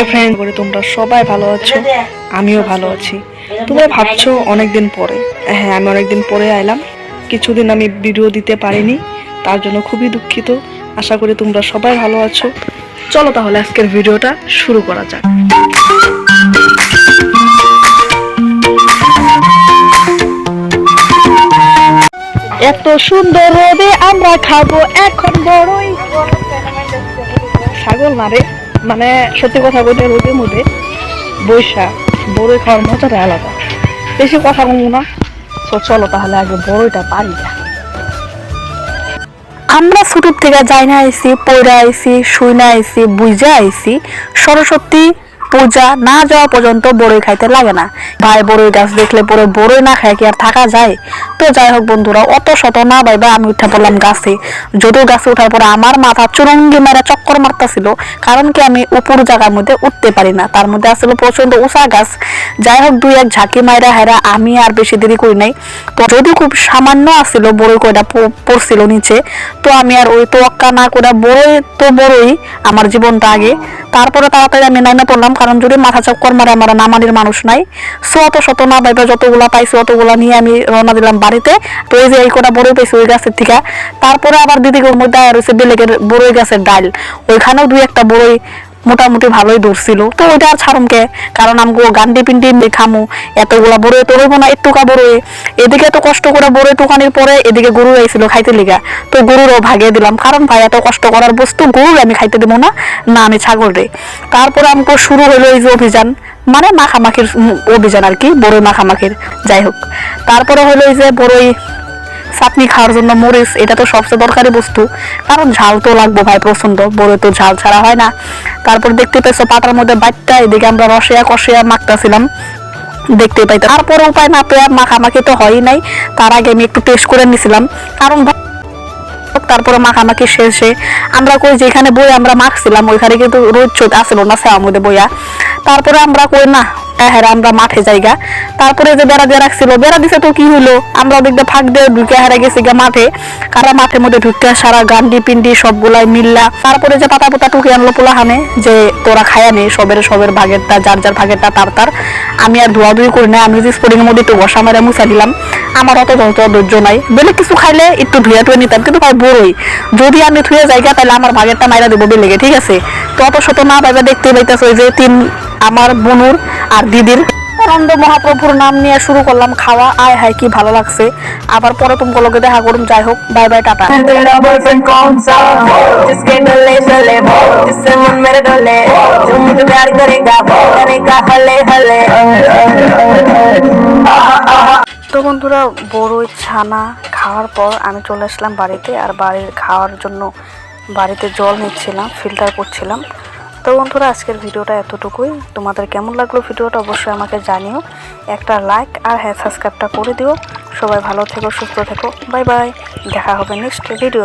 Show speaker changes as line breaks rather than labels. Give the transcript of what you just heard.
Hi friend করে তোমরা সবাই ভালো আছো? আমিও ভালো আছি। তোমরা ভাবছ অনেকদিন পরে। হ্যাঁ আমি অনেকদিন পরে আইলাম। কিছুদিন আমি ভিডিও দিতে পারিনি। তার জন্য খুবই দুঃখিত। আশা করি তোমরা সবাই ভালো আছো। চলো তাহলে আজকের ভিডিওটা শুরু করা যাক। এত সুন্দর রোদে আমরা খাব এখন বড়ই। ছাগল না রে। মানে সত্যি কথা বলতে রোদের মধ্যে বৈশা, বড়ই খাওয়ার মজাটা আলাদা। বেশি কথা বলব না। তো চলো তাহলে আগে বড়ইটা পারি। না
আমরা ছোটোর থেকে যাই না আইসি পড়ে আইসি শুই না আইসি বুঝা আইসি সরস্বতী পূজা না যাওয়া পর্যন্ত বড়ই খাইতে লাগে না। ভাই বড়ই গাছ দেখলে পরে বড়ই না খায় কি আর থাকা যায়? তো যাই হোক বন্ধুরা, অত শত না ভাইবা, আমি উঠে পড়লাম গাছে। যদিও গাছে ওঠার পরে আমার মাথা চুরঙ্গি মেরা চক্কর মারতাছিল, কারণ কি আমি উপর জায়গার মধ্যে উঠতে পারি না। তার মধ্যে আসলে প্রচণ্ড উঁচা গাছ। যাই হোক, দুই এক ঝাঁকি মাইরা হেরা আমি আর বেশি দেরি করি নাই। তো যদি খুব সামান্য আসছিল বড়ই কয়টা পড়ছিল নিচে, তো আমি আর ওই তোয়াক্কা না করে বড়ই তো বড়ই আমার জীবনটা আগে। তারপরে তাড়াতাড়ি আমি নাইমে পড়লাম কারণ যদি মাথা চক্কর মারে আমার নামানির মানুষ নাই। সো শত না ভাইবা যতগুলা পাইছি, অতগুলা নিয়ে আমি রওনা দিলাম বাড়িতে। তো এই যে এই কটা বড়ই পাইছি ওই গাছের থেকে। তারপরে আবার দিদিকে ওর মধ্যে হচ্ছে বেলেগের বড়ই গাছের ডাল। ওইখানেও দুই একটা বড়ই মোটামুটি ভালোই ধরছিল তো ওইটা আর ছাড়মকে কারণ আমগো গান্ডি পিন্ডি খামু। এতগুলা বড়ই তো হইব না, একটুকা বড়ই এদিকে এত কষ্ট করে বড়ই টুকানির পরে এদিকে গরু আইছিল খাইতে লিগা। তো গরুরও ভাগিয়ে দিলাম। কারণ ভাই, এত কষ্ট করার বস্তু গরুর আমি খাইতে দেবো না। না, আমি ছাগল রে। তারপরে আমগো শুরু হইল এই যে অভিযান। মানে মাখামাখির অভিযান আর কি, বড়ই মাখামাখির। যাই হোক। তারপরে হলো এই যে বড়ই চাটনি খাওয়ার জন্য মরিচ, এটা তো সবচেয়ে দরকারি বস্তু। কারণ ঝাল তো লাগবে ভাই প্রচণ্ড বড় তো ঝাল ছাড়া হয় না। তারপর দেখতে পেয়েছ পাটার মধ্যে বাটটা এদিকে আমরা রসিয়া কষিয়া মাখতেছিলাম। দেখতে পাইতাম তারপরে উপায় না পেয়ে মাখামাখি তো হয়ই নাই। তার আগে আমি একটু টেস্ট করে নিছিলাম। কারণ তারপরে মাখামাখি শেষে আমরা কই যেখানে বই আমরা মাখছিলাম, ওইখানে কিন্তু রোদ চোদ আসছিল না, সেওয়ার মধ্যে বইয়া। তারপরে আমরা কই না হ্যাঁ আমরা মাঠে তারপরে যে বেড়া দিয়ে রাখছিল, বেড়া দিছে তো কি হইল? আমরা ফাঁক দিয়ে ঢুকে হারা গেছি গা মাঠে। কারা মাঠের মধ্যে ঢুকতে সারা গান্ডি পিন্ডি সবগুলাই তারপরে যে পাতা পাতা টুকে আনলো পোলাহানে, যে তোরা খায়া নে সবের সবের ভাগেরটা, যার যার ভাগেরটা তার তার। আমি আর ধোয়া ধুই করি না, আমি যে স্পোর্টিং এর মধ্যে একটু বসা মেরে মুছা দিলাম। আমার অত যত ধৈর্য নাই। বেলে কিছু খাইলে একটু ধুয়ে টুয়ে নিতাম, কিন্তু ভাই বড়ই। যদি আমি ধুয়ে যাইগা, তাহলে আমার ভাগেরটা মাইরা দেবো বেলেগে, ঠিক আছে? তো অত শত না পাইবা দেখতে পাইতেছে যে তিন আমার বনুর আর দিদির। আনন্দ মহাপ্রভুর নাম নিয়ে শুরু করলাম খাওয়া। আয় হায় কি ভালো লাগছে। আবার পরে তোমাকে দেখা করুন যাই হোক বাই বাই টাটা। তো বন্ধুরা বড়ই ছানা খাওয়ার পর আমি চলে আসলাম বাড়িতে। আর বাড়ির খাওয়ার জন্য বাড়িতে জল নিচ্ছিলাম ফিল্টার করছিলাম। তো বন্ধুরা, আজকের ভিডিওটা এতটুকুই। তোমাদের কেমন লাগল ভিডিওটা অবশ্যই আমাকে জানিও। একটা লাইক আর হ্যাঁ সাবস্ক্রাইবটা করে দিও। সবাই ভালো থেকো, সুস্থ থেকো। বাই বাই দেখা হবে নেক্সট ভিডিও